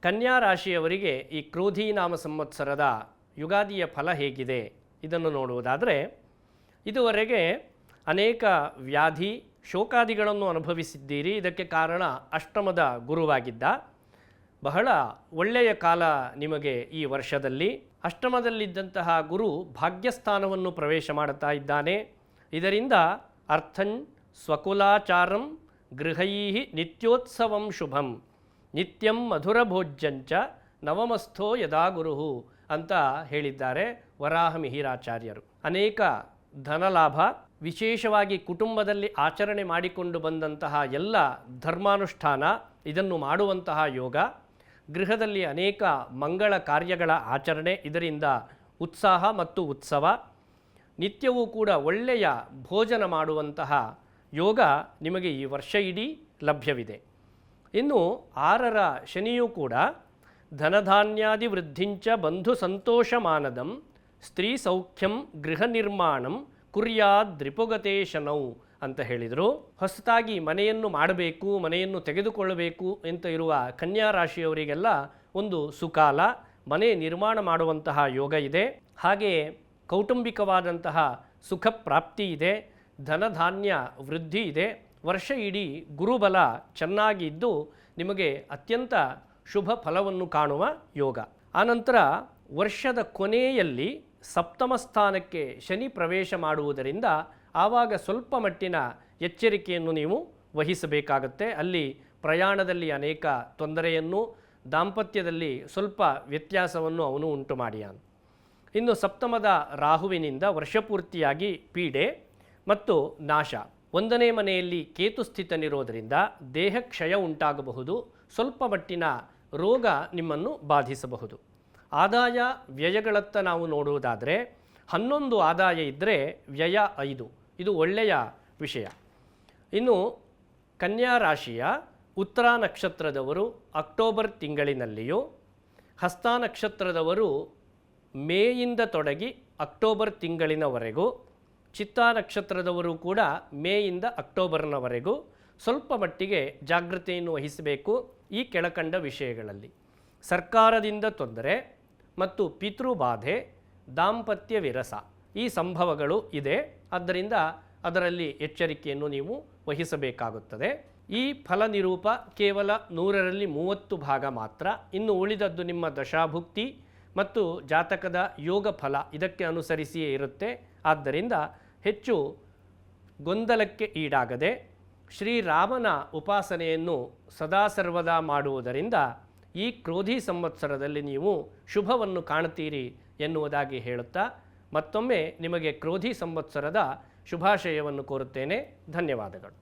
ಕನ್ಯಾ ರಾಶಿಯವರಿಗೆ ಈ ಕ್ರೋಧಿ ನಾಮ ಸಂವತ್ಸರದ ಯುಗಾದಿಯ ಫಲ ಹೇಗಿದೆ? ಇದನ್ನು ನೋಡುವುದಾದರೆ, ಇದುವರೆಗೆ ಅನೇಕ ವ್ಯಾಧಿ ಶೋಕಾದಿಗಳನ್ನು ಅನುಭವಿಸಿದ್ದೀರಿ. ಇದಕ್ಕೆ ಕಾರಣ ಅಷ್ಟಮದ ಗುರುವಾಗಿದ್ದ ಬಹಳ ಒಳ್ಳೆಯ ಕಾಲ ನಿಮಗೆ ಈ ವರ್ಷದಲ್ಲಿ. ಅಷ್ಟಮದಲ್ಲಿದ್ದಂತಹ ಗುರು ಭಾಗ್ಯಸ್ಥಾನವನ್ನು ಪ್ರವೇಶ ಮಾಡುತ್ತಾ ಇದ್ದಾನೆ. ಇದರಿಂದ ಅರ್ಥನ್ ಸ್ವಕುಲಾಚಾರಂ ಗೃಹೈ ನಿತ್ಯೋತ್ಸವಂ ಶುಭಂ. ನಿತ್ಯಂ ಮಧುರಭೋಜ್ಯಂಚ ನವಮಸ್ಥೋ ಯದಾ ಗುರುಹು ಅಂತ ಹೇಳಿದ್ದಾರೆ ವರಾಹ ಮಿಹಿರಾಚಾರ್ಯರು ಅನೇಕ ಧನಲಾಭ, ವಿಶೇಷವಾಗಿ ಕುಟುಂಬದಲ್ಲಿ ಆಚರಣೆ ಮಾಡಿಕೊಂಡು ಬಂದಂತಹ ಎಲ್ಲ ಧರ್ಮಾನುಷ್ಠಾನ, ಇದನ್ನು ಮಾಡುವಂತಹ ಯೋಗ, ಗೃಹದಲ್ಲಿ ಅನೇಕ ಮಂಗಳ ಕಾರ್ಯಗಳ ಆಚರಣೆ, ಇದರಿಂದ ಉತ್ಸಾಹ ಮತ್ತು ಉತ್ಸವ, ನಿತ್ಯವೂ ಕೂಡ ಒಳ್ಳೆಯ ಭೋಜನ ಮಾಡುವಂತಹ ಯೋಗ ನಿಮಗೆ ಈ ವರ್ಷ ಇಡೀ ಲಭ್ಯವಿದೆ. ಇನ್ನು ಆರರ ಶನಿಯೂ ಕೂಡ ಧನಧಾನ್ಯಾದಿ ವೃದ್ಧಿಂಚ ಬಂಧು ಸಂತೋಷ ಮಾನದಂ ಸ್ತ್ರೀ ಸೌಖ್ಯಂ ಗೃಹ ನಿರ್ಮಾಣಂ ಕುರ್ಯಾದ್ ಶನೌ ಅಂತ ಹೇಳಿದರು. ಹೊಸತಾಗಿ ಮನೆಯನ್ನು ಮಾಡಬೇಕು, ಮನೆಯನ್ನು ತೆಗೆದುಕೊಳ್ಳಬೇಕು ಅಂತ ಇರುವ ಕನ್ಯಾ ರಾಶಿಯವರಿಗೆಲ್ಲ ಒಂದು ಸುಕಾಲ, ಮನೆ ನಿರ್ಮಾಣ ಮಾಡುವಂತಹ ಯೋಗ ಇದೆ. ಹಾಗೆಯೇ ಕೌಟುಂಬಿಕವಾದಂತಹ ಸುಖ ಪ್ರಾಪ್ತಿ ಇದೆ, ಧನಧಾನ್ಯ ವೃದ್ಧಿ ಇದೆ. ವರ್ಷ ಇಡೀ ಗುರುಬಲ ಚೆನ್ನಾಗಿ ಇದ್ದು ನಿಮಗೆ ಅತ್ಯಂತ ಶುಭ ಫಲವನ್ನು ಕಾಣುವ ಯೋಗ. ಆನಂತರ ವರ್ಷದ ಕೊನೆಯಲ್ಲಿ ಸಪ್ತಮ ಸ್ಥಾನಕ್ಕೆ ಶನಿ ಪ್ರವೇಶ ಮಾಡುವುದರಿಂದ ಆವಾಗ ಸ್ವಲ್ಪ ಮಟ್ಟಿನ ಎಚ್ಚರಿಕೆಯನ್ನು ನೀವು ವಹಿಸಬೇಕಾಗತ್ತೆ. ಅಲ್ಲಿ ಪ್ರಯಾಣದಲ್ಲಿ ಅನೇಕ ತೊಂದರೆಯನ್ನು, ದಾಂಪತ್ಯದಲ್ಲಿ ಸ್ವಲ್ಪ ವ್ಯತ್ಯಾಸವನ್ನು ಅವನು ಉಂಟು ಮಾಡಿಯಾನ. ಇನ್ನು ಸಪ್ತಮದ ರಾಹುವಿನಿಂದ ವರ್ಷಪೂರ್ತಿಯಾಗಿ ಪೀಡೆ ಮತ್ತು ನಾಶ. ಒಂದನೇ ಮನೆಯಲ್ಲಿ ಕೇತು ಸ್ಥಿತನಿರೋದರಿಂದ ದೇಹ ಕ್ಷಯ ಉಂಟಾಗಬಹುದು. ಸ್ವಲ್ಪ ಮಟ್ಟಿನ ರೋಗ ನಿಮ್ಮನ್ನು ಬಾಧಿಸಬಹುದು. ಆದಾಯ ವ್ಯಯಗಳತ್ತ ನಾವು ನೋಡುವುದಾದರೆ ಹನ್ನೊಂದು ಆದಾಯ ಇದ್ದರೆ ವ್ಯಯ ಐದು. ಇದು ಒಳ್ಳೆಯ ವಿಷಯ. ಇನ್ನು ಕನ್ಯಾ ರಾಶಿಯ ಉತ್ತರ ನಕ್ಷತ್ರದವರು ಅಕ್ಟೋಬರ್ ತಿಂಗಳಿನಲ್ಲಿಯೂ ಹಸ್ತ ನಕ್ಷತ್ರದವರು ಮೇಯಿಂದ ತೊಡಗಿ ಅಕ್ಟೋಬರ್ ತಿಂಗಳಿನವರೆಗೂ ಚಿತ್ತಾ ನಕ್ಷತ್ರದವರು ಕೂಡ ಮೇಯಿಂದ ಅಕ್ಟೋಬರ್ನವರೆಗೂ ಸ್ವಲ್ಪ ಮಟ್ಟಿಗೆ ಜಾಗೃತೆಯನ್ನು ವಹಿಸಬೇಕು ಈ ಕೆಳಕಂಡ ವಿಷಯಗಳಲ್ಲಿ. ಸರ್ಕಾರದಿಂದ ತೊಂದರೆ ಮತ್ತು ಪಿತೃಬಾಧೆ, ದಾಂಪತ್ಯ ವಿರಸ ಈ ಸಂಭವಗಳು ಇದೆ. ಆದ್ದರಿಂದ ಅದರಲ್ಲಿ ಎಚ್ಚರಿಕೆಯನ್ನು ನೀವು ವಹಿಸಬೇಕಾಗುತ್ತದೆ. ಈ ಫಲ ನಿರೂಪ ಕೇವಲ ನೂರರಲ್ಲಿ ಮೂವತ್ತು ಭಾಗ ಮಾತ್ರ. ಇನ್ನು ಉಳಿದದ್ದು ನಿಮ್ಮ ದಶಾಭುಕ್ತಿ ಮತ್ತು ಜಾತಕದ ಯೋಗ ಫಲ ಇದಕ್ಕೆ ಅನುಸರಿಸಿಯೇ ಇರುತ್ತೆ. ಆದ್ದರಿಂದ ಹೆಚ್ಚು ಗೊಂದಲಕ್ಕೆ ಈಡಾಗದೆ ಶ್ರೀರಾಮನ ಉಪಾಸನೆಯನ್ನು ಸದಾ ಸರ್ವದಾ ಮಾಡುವುದರಿಂದ ಈ ಕ್ರೋಧಿ ಸಂವತ್ಸರದಲ್ಲಿ ನೀವು ಶುಭವನ್ನು ಕಾಣುತ್ತೀರಿ ಎನ್ನುವುದಾಗಿ ಹೇಳುತ್ತಾ ಮತ್ತೊಮ್ಮೆ ನಿಮಗೆ ಕ್ರೋಧಿ ಸಂವತ್ಸರದ ಶುಭಾಶಯವನ್ನು ಕೋರುತ್ತೇನೆ. ಧನ್ಯವಾದಗಳು.